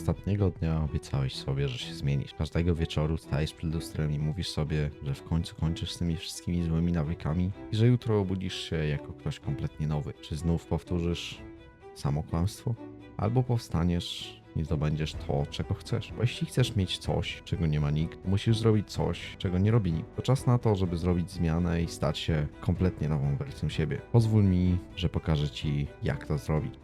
Ostatniego dnia obiecałeś sobie, że się zmienisz. Każdego wieczoru stajesz przed lustrem i mówisz sobie, że w końcu kończysz z tymi wszystkimi złymi nawykami i że jutro obudzisz się jako ktoś kompletnie nowy. Czy znów powtórzysz samo kłamstwo? Albo powstaniesz i zdobędziesz to, czego chcesz. Bo jeśli chcesz mieć coś, czego nie ma nikt, musisz zrobić coś, czego nie robi nikt. To czas na to, żeby zrobić zmianę i stać się kompletnie nową wersją siebie. Pozwól mi, że pokażę ci, jak to zrobić.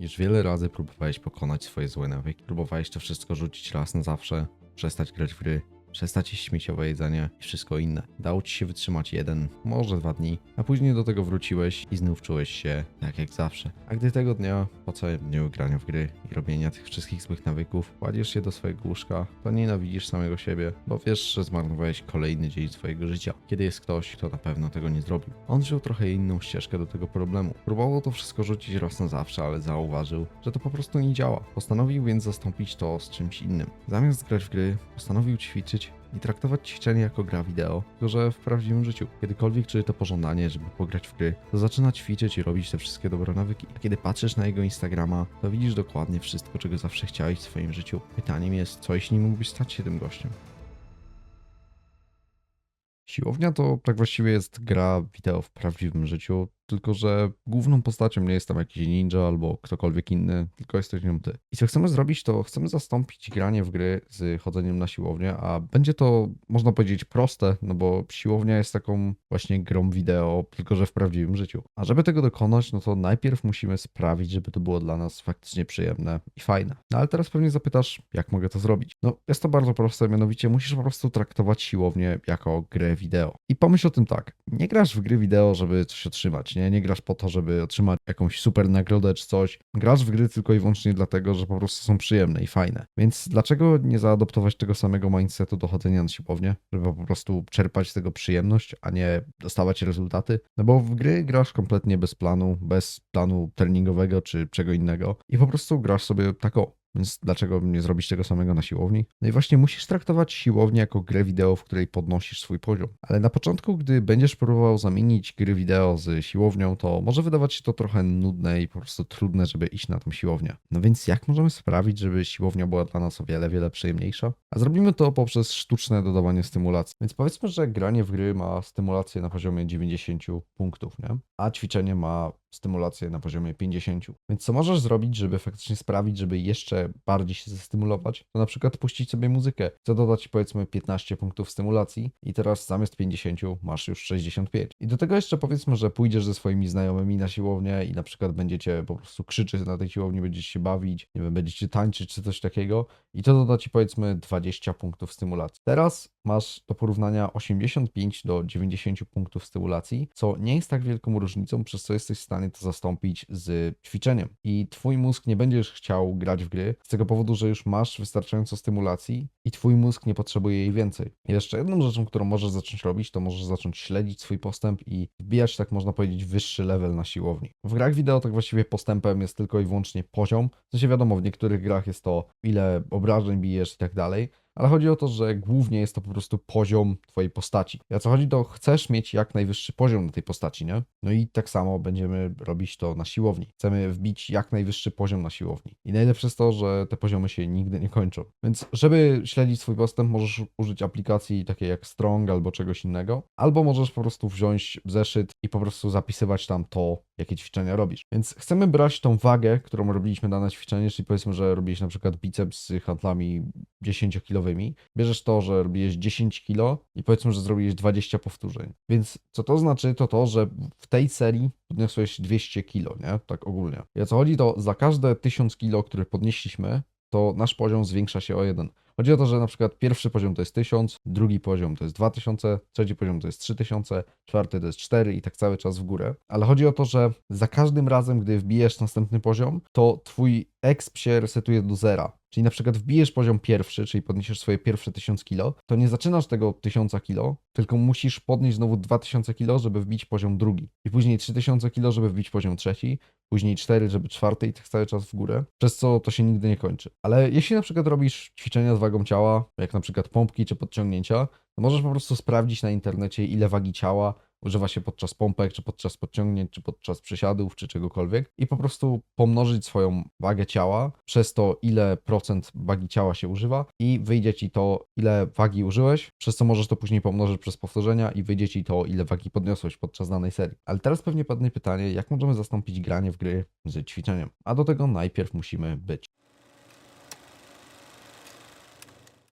Już wiele razy próbowałeś pokonać swoje złe nawyki. Próbowałeś to wszystko rzucić raz na zawsze, przestać grać w gry, przestać jeść śmieciowe jedzenie i wszystko inne. Dało ci się wytrzymać jeden, może dwa dni, a później do tego wróciłeś i znów czułeś się tak jak zawsze. A gdy tego dnia, po całym dniu grania w gry i robienia tych wszystkich złych nawyków, kładziesz się do swojego łóżka, to nienawidzisz samego siebie, bo wiesz, że zmarnowałeś kolejny dzień swojego życia. Kiedy jest ktoś, kto na pewno tego nie zrobił. On wziął trochę inną ścieżkę do tego problemu. Próbował to wszystko rzucić raz na zawsze, ale zauważył, że to po prostu nie działa. Postanowił więc zastąpić to z czymś innym. Zamiast grać w gry, postanowił ćwiczyć i traktować ćwiczenie jako gra wideo, tylko że w prawdziwym życiu. Kiedykolwiek czuje to pożądanie, żeby pograć w gry, to zaczyna ćwiczyć i robić te wszystkie dobre nawyki. A kiedy patrzysz na jego Instagrama, to widzisz dokładnie wszystko, czego zawsze chciałeś w swoim życiu. Pytaniem jest, co jeśli mógłbyś stać się tym gościem? Siłownia to tak właściwie jest gra wideo w prawdziwym życiu, tylko że główną postacią nie jest tam jakiś ninja albo ktokolwiek inny, tylko jesteś nią ty. I co chcemy zrobić, to chcemy zastąpić granie w gry z chodzeniem na siłownię, a będzie to, można powiedzieć, proste, no bo siłownia jest taką właśnie grą wideo, tylko że w prawdziwym życiu. A żeby tego dokonać, no to najpierw musimy sprawić, żeby to było dla nas faktycznie przyjemne i fajne. No ale teraz pewnie zapytasz, jak mogę to zrobić? No jest to bardzo proste, mianowicie musisz po prostu traktować siłownię jako grę wideo. I pomyśl o tym tak, nie grasz w gry wideo, żeby coś otrzymać, nie? Nie grasz po to, żeby otrzymać jakąś super nagrodę czy coś. Grasz w gry tylko i wyłącznie dlatego, że po prostu są przyjemne i fajne. Więc dlaczego nie zaadoptować tego samego mindsetu do chodzenia na siłownię, żeby po prostu czerpać z tego przyjemność, a nie dostawać rezultaty? No bo w gry grasz kompletnie bez planu, bez planu treningowego czy czego innego i po prostu grasz sobie tak o. Więc dlaczego nie zrobić tego samego na siłowni? No i właśnie musisz traktować siłownię jako grę wideo, w której podnosisz swój poziom. Ale na początku, gdy będziesz próbował zamienić gry wideo z siłownią, to może wydawać się to trochę nudne i po prostu trudne, żeby iść na tą siłownię. No więc jak możemy sprawić, żeby siłownia była dla nas o wiele, wiele przyjemniejsza? A zrobimy to poprzez sztuczne dodawanie stymulacji. Więc powiedzmy, że granie w gry ma stymulację na poziomie 90 punktów, nie? A ćwiczenie ma stymulację na poziomie 50. Więc co możesz zrobić, żeby faktycznie sprawić, żeby jeszcze bardziej się zestymulować? To na przykład puścić sobie muzykę. Chcę dodać powiedzmy 15 punktów stymulacji i teraz zamiast 50 masz już 65. I do tego jeszcze powiedzmy, że pójdziesz ze swoimi znajomymi na siłownię i na przykład będziecie po prostu krzyczeć na tej siłowni, będziecie się bawić, nie wiem, będziecie tańczyć czy coś takiego i to doda ci powiedzmy 20 punktów stymulacji. Teraz masz do porównania 85 do 90 punktów stymulacji, co nie jest tak wielką różnicą, przez co jesteś w stanie to zastąpić z ćwiczeniem. I twój mózg nie będziesz chciał grać w gry z tego powodu, że już masz wystarczająco stymulacji i twój mózg nie potrzebuje jej więcej. Jeszcze jedną rzeczą, którą możesz zacząć robić, to możesz zacząć śledzić swój postęp i wbijać, tak można powiedzieć, wyższy level na siłowni. W grach wideo tak właściwie postępem jest tylko i wyłącznie poziom. W sensie wiadomo, w niektórych grach jest to ile obrażeń bijesz i tak dalej, ale chodzi o to, że głównie jest to po prostu poziom twojej postaci. O co chodzi, to chcesz mieć jak najwyższy poziom na tej postaci, nie? No i tak samo będziemy robić to na siłowni. Chcemy wbić jak najwyższy poziom na siłowni. I najlepsze jest to, że te poziomy się nigdy nie kończą. Więc żeby śledzić swój postęp, możesz użyć aplikacji takiej jak Strong albo czegoś innego, albo możesz po prostu wziąć zeszyt i po prostu zapisywać tam to, jakie ćwiczenia robisz. Więc chcemy brać tą wagę, którą robiliśmy dane ćwiczenie, czyli powiedzmy, że robiliś na przykład biceps z handlami 10-kilowymi. Bierzesz to, że robiłeś 10 kilo i powiedzmy, że zrobiłeś 20 powtórzeń. Więc co to znaczy? To to, że w tej serii podniosłeś 200 kilo, nie? Tak ogólnie. I o co chodzi, to za każde 1000 kilo, które podnieśliśmy, to nasz poziom zwiększa się o jeden. Chodzi o to, że na przykład pierwszy poziom to jest 1000, drugi poziom to jest 2000, trzeci poziom to jest 3000, czwarty to jest 4 i tak cały czas w górę. Ale chodzi o to, że za każdym razem, gdy wbijesz następny poziom, to twój exp się resetuje do zera. Czyli na przykład wbijesz poziom pierwszy, czyli podniesiesz swoje pierwsze 1000 kilo, to nie zaczynasz tego od 1000 kilo, tylko musisz podnieść znowu 2000 kilo, żeby wbić poziom drugi. I później 3000 kilo, żeby wbić poziom trzeci, później 4, żeby czwarty i tak cały czas w górę, przez co to się nigdy nie kończy. Ale jeśli na przykład robisz ćwiczenia z wagą ciała, jak na przykład pompki czy podciągnięcia, możesz po prostu sprawdzić na internecie, ile wagi ciała używa się podczas pompek, czy podczas podciągnięć, czy podczas przysiadów, czy czegokolwiek i po prostu pomnożyć swoją wagę ciała przez to, ile procent wagi ciała się używa i wyjdzie ci to, ile wagi użyłeś, przez co możesz to później pomnożyć przez powtórzenia i wyjdzie ci to, ile wagi podniosłeś podczas danej serii. Ale teraz pewnie padnie pytanie, jak możemy zastąpić granie w gry z ćwiczeniem? A do tego najpierw musimy być.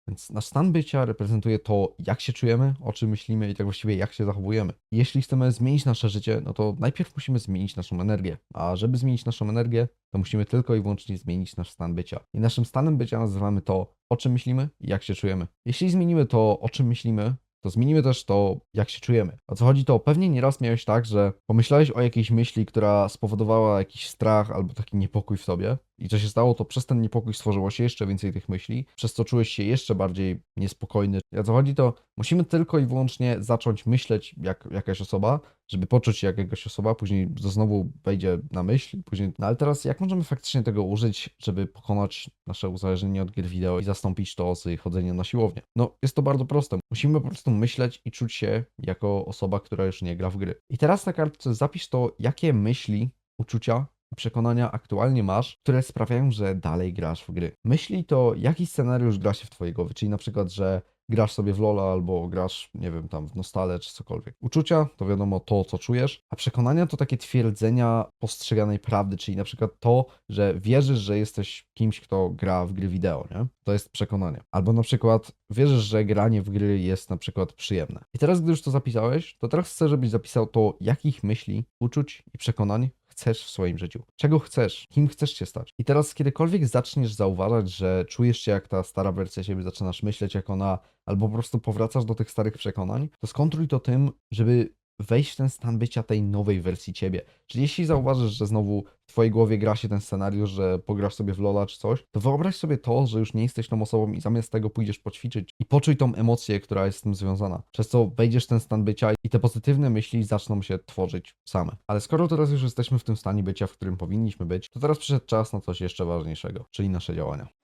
Więc nasz stan bycia reprezentuje to, jak się czujemy, o czym myślimy i tak właściwie jak się zachowujemy. Jeśli chcemy zmienić nasze życie, no to najpierw musimy zmienić naszą energię. A żeby zmienić naszą energię, to musimy tylko i wyłącznie zmienić nasz stan bycia. I naszym stanem bycia nazywamy to, o czym myślimy i jak się czujemy. Jeśli zmienimy to, o czym myślimy, to zmienimy też to, jak się czujemy. O co chodzi, to pewnie nieraz miałeś tak, że pomyślałeś o jakiejś myśli, która spowodowała jakiś strach albo taki niepokój w sobie. I co się stało, to przez ten niepokój stworzyło się jeszcze więcej tych myśli, przez co czułeś się jeszcze bardziej niespokojny. I o co chodzi, to musimy tylko i wyłącznie zacząć myśleć jak jakaś osoba, żeby poczuć się jak jakaś osoba, później znowu wejdzie na myśl, później... No ale teraz jak możemy faktycznie tego użyć, żeby pokonać nasze uzależnienie od gier wideo i zastąpić to z chodzeniem na siłownię? No, jest to bardzo proste. Musimy po prostu myśleć i czuć się jako osoba, która już nie gra w gry. I teraz na kartce zapisz to, jakie myśli, uczucia przekonania aktualnie masz, które sprawiają, że dalej grasz w gry. Myśli to, jaki scenariusz gra się w twojej głowie, czyli na przykład, że grasz sobie w Lola albo grasz, nie wiem, tam w Nostale czy cokolwiek. Uczucia to wiadomo to, co czujesz, a przekonania to takie twierdzenia postrzeganej prawdy, czyli na przykład to, że wierzysz, że jesteś kimś, kto gra w gry wideo, nie? To jest przekonanie. Albo na przykład wierzysz, że granie w gry jest na przykład przyjemne. I teraz, gdy już to zapisałeś, to teraz chcę, żebyś zapisał to, jakich myśli, uczuć i przekonań chcesz w swoim życiu. Czego chcesz? Kim chcesz się stać? I teraz, kiedykolwiek zaczniesz zauważać, że czujesz się jak ta stara wersja siebie, zaczynasz myśleć jak ona, albo po prostu powracasz do tych starych przekonań, to skontruj to tym, żeby wejść w ten stan bycia tej nowej wersji ciebie. Czyli jeśli zauważysz, że znowu w twojej głowie gra się ten scenariusz, że pograsz sobie w Lola czy coś, to wyobraź sobie to, że już nie jesteś tą osobą i zamiast tego pójdziesz poćwiczyć i poczuj tą emocję, która jest z tym związana. Przez co wejdziesz w ten stan bycia i te pozytywne myśli zaczną się tworzyć same. Ale skoro teraz już jesteśmy w tym stanie bycia, w którym powinniśmy być, to teraz przyszedł czas na coś jeszcze ważniejszego, czyli nasze działania.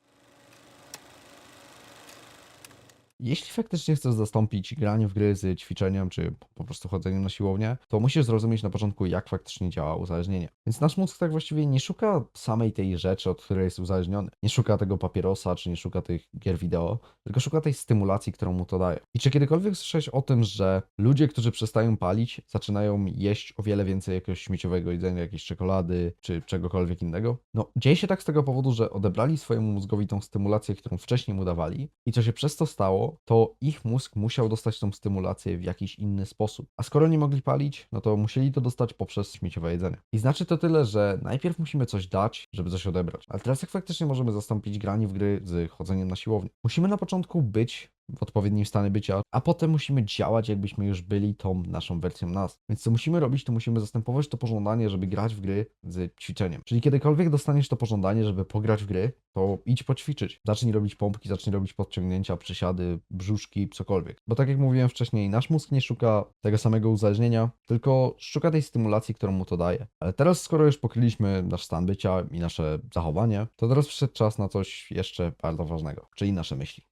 Jeśli faktycznie chcesz zastąpić granie w gry z ćwiczeniem, czy po prostu chodzeniem na siłownię, to musisz zrozumieć na początku, jak faktycznie działa uzależnienie. Więc nasz mózg tak właściwie nie szuka samej tej rzeczy, od której jest uzależniony. Nie szuka tego papierosa, czy nie szuka tych gier wideo, tylko szuka tej stymulacji, którą mu to daje. I czy kiedykolwiek słyszałeś o tym, że ludzie, którzy przestają palić, zaczynają jeść o wiele więcej jakiegoś śmieciowego jedzenia, jakiejś czekolady, czy czegokolwiek innego? No, dzieje się tak z tego powodu, że odebrali swojemu mózgowi tą stymulację, którą wcześniej mu dawali i co się przez to stało, to ich mózg musiał dostać tą stymulację w jakiś inny sposób. A skoro nie mogli palić, no to musieli to dostać poprzez śmieciowe jedzenie. I znaczy to tyle, że najpierw musimy coś dać, żeby coś odebrać. Ale teraz jak faktycznie możemy zastąpić granie w gry z chodzeniem na siłownię? Musimy na początku być w odpowiednim stanie bycia, a potem musimy działać, jakbyśmy już byli tą naszą wersją nas. Więc co musimy robić, to musimy zastępować to pożądanie, żeby grać w gry z ćwiczeniem. Czyli kiedykolwiek dostaniesz to pożądanie, żeby pograć w gry, to idź poćwiczyć. Zacznij robić pompki, zacznij robić podciągnięcia, przysiady, brzuszki, cokolwiek. Bo tak jak mówiłem wcześniej, nasz mózg nie szuka tego samego uzależnienia, tylko szuka tej stymulacji, którą mu to daje. Ale teraz, skoro już pokryliśmy nasz stan bycia i nasze zachowanie, to teraz przyszedł czas na coś jeszcze bardzo ważnego, czyli nasze myśli.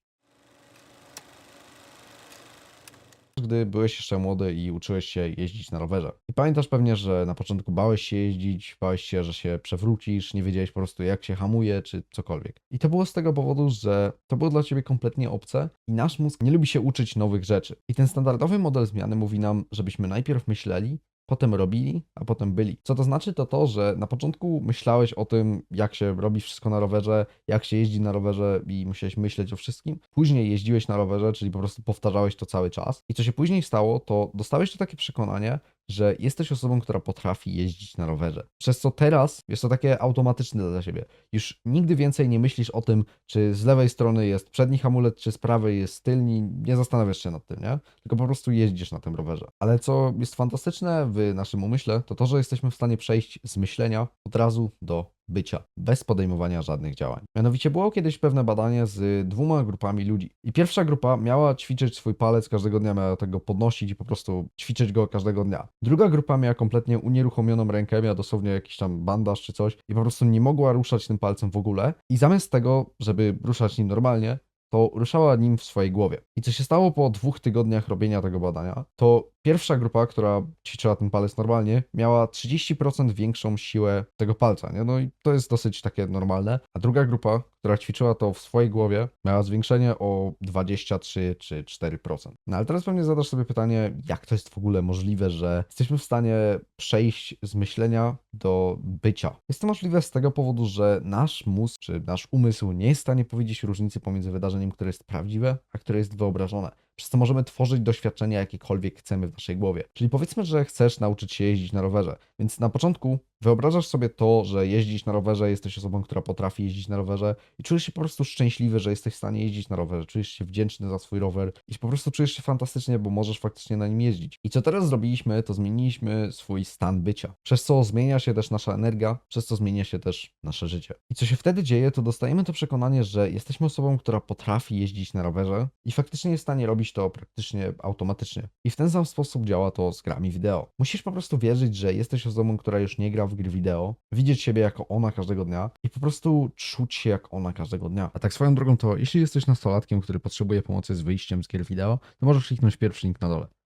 Gdy byłeś jeszcze młody i uczyłeś się jeździć na rowerze. I pamiętasz pewnie, że na początku bałeś się jeździć, bałeś się, że się przewrócisz, nie wiedziałeś po prostu jak się hamuje, czy cokolwiek. I to było z tego powodu, że to było dla ciebie kompletnie obce i nasz mózg nie lubi się uczyć nowych rzeczy. I ten standardowy model zmiany mówi nam, żebyśmy najpierw myśleli, potem robili, a potem byli. Co to znaczy, to to, że na początku myślałeś o tym, jak się robi wszystko na rowerze, jak się jeździ na rowerze i musiałeś myśleć o wszystkim. Później jeździłeś na rowerze, czyli po prostu powtarzałeś to cały czas. I co się później stało, to dostałeś to takie przekonanie, że jesteś osobą, która potrafi jeździć na rowerze. Przez co teraz jest to takie automatyczne dla siebie. Już nigdy więcej nie myślisz o tym, czy z lewej strony jest przedni hamulec, czy z prawej jest tylni. Nie zastanawiasz się nad tym, nie? Tylko po prostu jeździsz na tym rowerze. Ale co jest fantastyczne w naszym umyśle, to to, że jesteśmy w stanie przejść z myślenia od razu do bycia, bez podejmowania żadnych działań. Mianowicie było kiedyś pewne badanie z dwoma grupami ludzi. I pierwsza grupa miała ćwiczyć swój palec każdego dnia, miała tego podnosić i po prostu ćwiczyć go każdego dnia. Druga grupa miała kompletnie unieruchomioną rękę, miała dosłownie jakiś tam bandaż czy coś i po prostu nie mogła ruszać tym palcem w ogóle. I zamiast tego, żeby ruszać nim normalnie, to ruszała nim w swojej głowie. I co się stało po dwóch tygodniach robienia tego badania, to pierwsza grupa, która ćwiczyła ten palec normalnie, miała 30% większą siłę tego palca, nie? No i to jest dosyć takie normalne. A druga grupa, która ćwiczyła to w swojej głowie, miała zwiększenie o 23 czy 4%. No ale teraz pewnie zadasz sobie pytanie, jak to jest w ogóle możliwe, że jesteśmy w stanie przejść z myślenia do bycia. Jest to możliwe z tego powodu, że nasz mózg czy nasz umysł nie jest w stanie powiedzieć różnicy pomiędzy wydarzeniem, które jest prawdziwe, a które jest wyobrażone. Przez to możemy tworzyć doświadczenia jakiekolwiek chcemy w naszej głowie. Czyli powiedzmy, że chcesz nauczyć się jeździć na rowerze, więc na początku wyobrażasz sobie to, że jeździć na rowerze, jesteś osobą, która potrafi jeździć na rowerze i czujesz się po prostu szczęśliwy, że jesteś w stanie jeździć na rowerze, czujesz się wdzięczny za swój rower i po prostu czujesz się fantastycznie, bo możesz faktycznie na nim jeździć. I co teraz zrobiliśmy, to zmieniliśmy swój stan bycia, przez co zmienia się też nasza energia, przez co zmienia się też nasze życie. I co się wtedy dzieje, to dostajemy to przekonanie, że jesteśmy osobą, która potrafi jeździć na rowerze i faktycznie jest w stanie robić to praktycznie automatycznie. I w ten sam sposób działa to z grami wideo. Musisz po prostu wierzyć, że jesteś osobą, która już nie gra w gry wideo, widzieć siebie jako ona każdego dnia i po prostu czuć się jak ona każdego dnia. A tak swoją drogą to, jeśli jesteś nastolatkiem, który potrzebuje pomocy z wyjściem z gier wideo, to możesz kliknąć pierwszy link na dole.